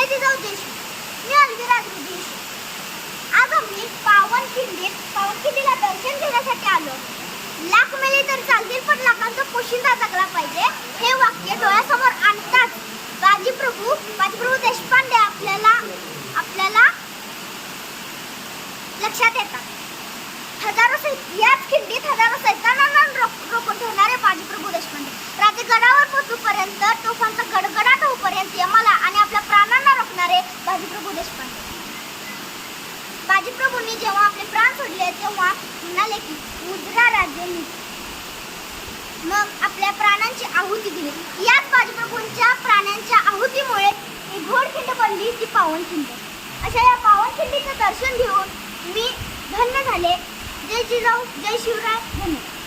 जय जिजाऊ जय शिव मी अलवी राजगुरू आज आम्ही पावनखिंडीत पावनखिंडीला दर्शन घेण्यासाठी आलो. लाख मेले तर चालतील पण लाखांचा पोशिंदा जगला पाहिजे हे वाक्य डोळ्यासमोर आणताच बाजीप्रभू बाजीप्रभू देशपांडे आपल्याला आपल्याला लक्षात येतात. हजारो याच खिंडीत हजारो सैतानांना रोखून ठेवणारे बाजीप्रभू देशपांडे. राजे गडावर पोहोचूपर्यंत तोफांचा गडगडाट होऊपर्यंत बाजीप्रभू देशपांडे. बाजीप्रभूंनी जेव्हा आपले प्राण सोडले तेव्हा म्हणाले की उजरा राज्य मी मग आपल्या प्राणांची आहुती दिली. याच बाजीप्रभूंच्या प्राण्यांच्या आहुतीमुळे ही घोडखिंड बनली ती पावनखिंड. अशा या पावनखिंडीचं दर्शन घेऊन मी धन्य झाले. जय जिजाऊ जय शिवराय धन्यवाद